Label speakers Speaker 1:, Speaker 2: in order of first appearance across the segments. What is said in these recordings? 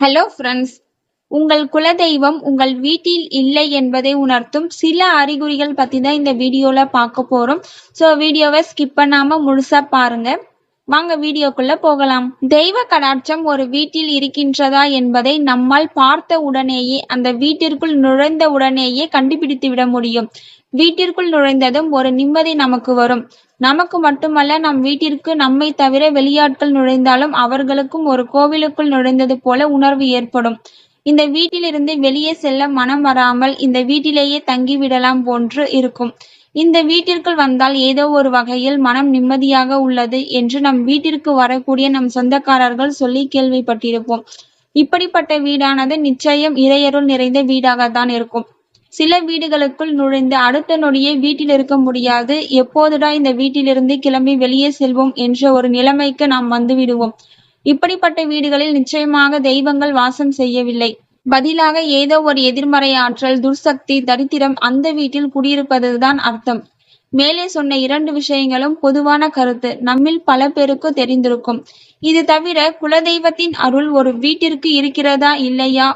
Speaker 1: Hello friends உங்கள் குலதெய்வம் உங்கள் வீட்டில் இல்லை என்பதை உணர்த்தும் சில அறிகுறிகள் பத்தி தான் இந்த வீடியோல பார்க்க போறோம். ஸோ வீடியோவை ஸ்கிப் பண்ணாம முழுசா பாருங்க. வாங்க வீடியோக்குள்ள போகலாம். தெய்வ கடாட்சம் ஒரு வீட்டில் இருக்கின்றதா என்பதை நம்மால் பார்த்த உடனேயே அந்த வீட்டிற்குள் நுழைந்த உடனேயே கண்டுபிடித்து விட முடியும். வீட்டிற்குள் நுழைந்ததும் ஒரு நிம்மதி நமக்கு வரும். நமக்கு மட்டுமல்ல நம் வீட்டிற்கு நம்மை தவிர வெளியாட்கள் நுழைந்தாலும் அவர்களுக்கும் ஒரு கோவிலுக்குள் நுழைந்தது போல உணர்வு ஏற்படும். இந்த வீட்டிலிருந்து வெளியே செல்ல மனம் வராமல் இந்த வீட்டிலேயே தங்கிவிடலாம் போன்று இருக்கும். இந்த வீட்டிற்குள் வந்தால் ஏதோ ஒரு வகையில் மனம் நிம்மதியாக உள்ளது என்று நம் வீட்டிற்கு வரக்கூடிய நம் சொந்தக்காரர்கள் சொல்லி கேள்விப்பட்டிருப்போம். இப்படிப்பட்ட வீடானது நிச்சயம் இறையருள் நிறைந்த வீடாகத்தான் இருக்கும். சில வீடுகளுக்குள் நுழைந்து அடுத்த நொடியே வீட்டில் இருக்க முடியாது. எப்போதுடா இந்த வீட்டிலிருந்து கிளம்பி வெளியே செல்வோம் என்ற ஒரு நிலைமைக்கு நாம் வந்துவிடுவோம். இப்படிப்பட்ட வீடுகளில் நிச்சயமாக தெய்வங்கள் வாசம் செய்யவில்லை. பதிலாக ஏதோ ஒரு எதிர்மறை ஆற்றல் துர்சக்தி தரித்திரம் அந்த வீட்டில் குடியிருப்பதுதான் அர்த்தம். மேலே சொன்ன இரண்டு விஷயங்களும் பொதுவான கருத்து. நம்மில் பல பேருக்கு தெரிந்திருக்கும். இது தவிர குலதெய்வத்தின் அருள் ஒரு வீட்டிற்கு இருக்கிறதா இல்லையா?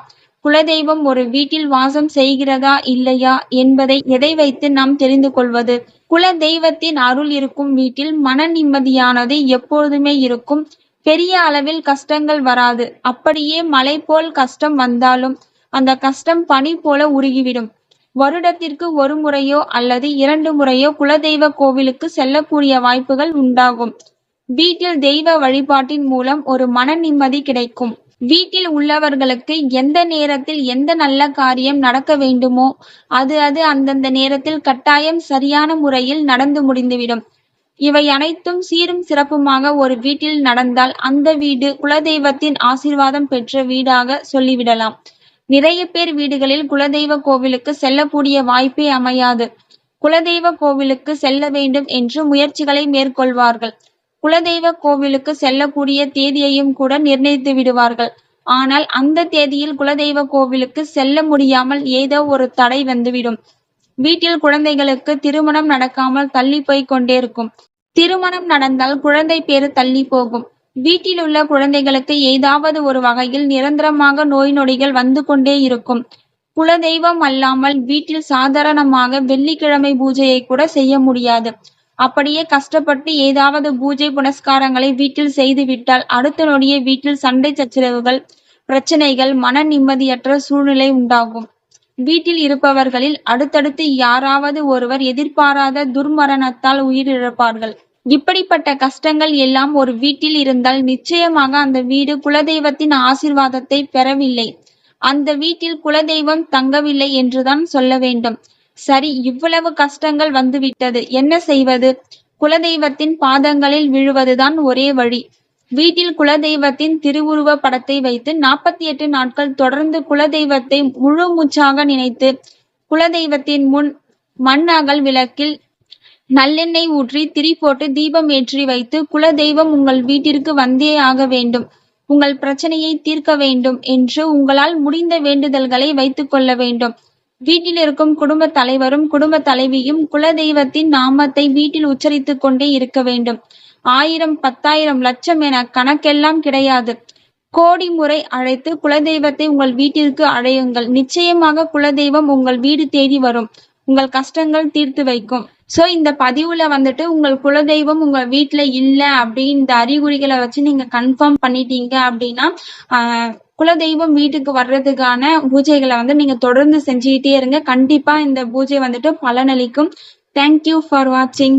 Speaker 1: குலதெய்வம் ஒரு வீட்டில் வாசம் செய்கிறதா இல்லையா என்பதை எதை வைத்து நாம் தெரிந்து கொள்வது? குல தெய்வத்தின் அருள் இருக்கும் வீட்டில் மன நிம்மதியானது எப்பொழுதுமே இருக்கும். பெரிய அளவில் கஷ்டங்கள் வராது. அப்படியே மலை போல் கஷ்டம் வந்தாலும் அந்த கஷ்டம் பனி போல உருகிவிடும். வருடத்திற்கு ஒரு முறையோ அல்லது இரண்டு முறையோ குலதெய்வ கோவிலுக்கு செல்லக்கூடிய வாய்ப்புகள் உண்டாகும். வீட்டில் தெய்வ வழிபாட்டின் மூலம் ஒரு மன நிம்மதி கிடைக்கும். வீட்டில் உள்ளவர்களுக்கு எந்த நேரத்தில் எந்த நல்ல காரியம் நடக்க வேண்டுமோ அது அது அந்தந்த நேரத்தில் கட்டாயம் சரியான முறையில் நடந்து முடிந்துவிடும். இவை அனைத்தும் சீரும் சிறப்புமாக ஒரு வீட்டில் நடந்தால் அந்த வீடு குலதெய்வத்தின் ஆசிர்வாதம் பெற்ற வீடாக சொல்லிவிடலாம். நிறைய பேர் வீடுகளில் குலதெய்வ கோவிலுக்கு செல்லக்கூடிய வாய்ப்பே அமையாது. குலதெய்வ கோவிலுக்கு செல்ல வேண்டும் என்று முயற்சிகளை மேற்கொள்வார்கள். குலதெய்வ கோவிலுக்கு செல்லக்கூடிய தேதியையும் கூட நிர்ணயித்து விடுவார்கள். ஆனால் அந்த தேதியில் குலதெய்வ கோவிலுக்கு செல்ல முடியாமல் ஏதோ ஒரு தடை வந்துவிடும். வீட்டில் குழந்தைகளுக்கு திருமணம் நடக்காமல் தள்ளி போய் கொண்டே இருக்கும். திருமணம் நடந்தால் குழந்தை பேரு தள்ளி போகும். வீட்டில் உள்ள குழந்தைகளுக்கு ஏதாவது ஒரு வகையில் நிரந்தரமாக நோய் நொடிகள் வந்து கொண்டே இருக்கும். குலதெய்வம் அல்லாமல் வீட்டில் சாதாரணமாக வெள்ளிக்கிழமை பூஜையை கூட செய்ய முடியாது. அப்படியே கஷ்டப்பட்டு ஏதாவது பூஜை புனஸ்காரங்களை வீட்டில் செய்துவிட்டால் அடுத்த நொடியே வீட்டில் சண்டை சச்சரவுகள் பிரச்சனைகள் மன நிம்மதியற்ற சூழ்நிலை உண்டாகும். வீட்டில் இருப்பவர்களில் அடுத்தடுத்து யாராவது ஒருவர் எதிர்பாராத துர்மரணத்தால் உயிரிழப்பார்கள். இப்படிப்பட்ட கஷ்டங்கள் எல்லாம் ஒரு வீட்டில் இருந்தால் நிச்சயமாக அந்த வீடு குலதெய்வத்தின் ஆசிர்வாதத்தை பெறவில்லை. அந்த வீட்டில் குலதெய்வம் தங்கவில்லை என்றுதான் சொல்ல வேண்டும். சரி இவ்வளவு கஷ்டங்கள் வந்துவிட்டது. என்ன செய்வது? குலதெய்வத்தின் பாதங்களில் விழுவதுதான் ஒரே வழி. வீட்டில் குலதெய்வத்தின் திருவுருவ படத்தை வைத்து நாற்பத்தி எட்டு நாட்கள் தொடர்ந்து குலதெய்வத்தை முழு மூச்சாக நினைத்து குலதெய்வத்தின் முன் மண் அகல் விளக்கில் நல்லெண்ணெய் ஊற்றி திரி போட்டு தீபம் ஏற்றி வைத்து குலதெய்வம் உங்கள் வீட்டிற்கு வந்தே ஆக வேண்டும். உங்கள் பிரச்சனையை தீர்க்க வேண்டும் என்று உங்களால் முடிந்த வேண்டுதல்களை வைத்துக் கொள்ள வேண்டும். வீட்டில் இருக்கும் குடும்ப தலைவரும் குடும்ப தலைவியும் குலதெய்வத்தின் நாமத்தை வீட்டில் உச்சரித்துக் கொண்டே இருக்க வேண்டும். ஆயிரம் பத்தாயிரம் லட்சம் என கணக்கெல்லாம் கிடையாது. கோடி முறை அழைத்து குலதெய்வத்தை உங்கள் வீட்டிற்கு அழையுங்கள். நிச்சயமாக குலதெய்வம் உங்கள் வீடு தேடி வரும். உங்கள் கஷ்டங்கள் தீர்த்து வைக்கும். சோ இந்த பதிவுல வந்துட்டு உங்கள் குலதெய்வம் உங்க வீட்டுல இல்ல அப்படின்னு இந்த அறிகுறிகளை வச்சு நீங்க கன்ஃபார்ம் பண்ணிட்டீங்க அப்படின்னா ஆஹ் குலதெய்வம் வீட்டுக்கு வர்றதுக்கான பூஜைகளை வந்து நீங்க தொடர்ந்து செஞ்சுக்கிட்டே இருங்க. கண்டிப்பா இந்த பூஜை வந்துட்டு பலனளிக்கும். தேங்க்யூ ஃபார் வாட்சிங்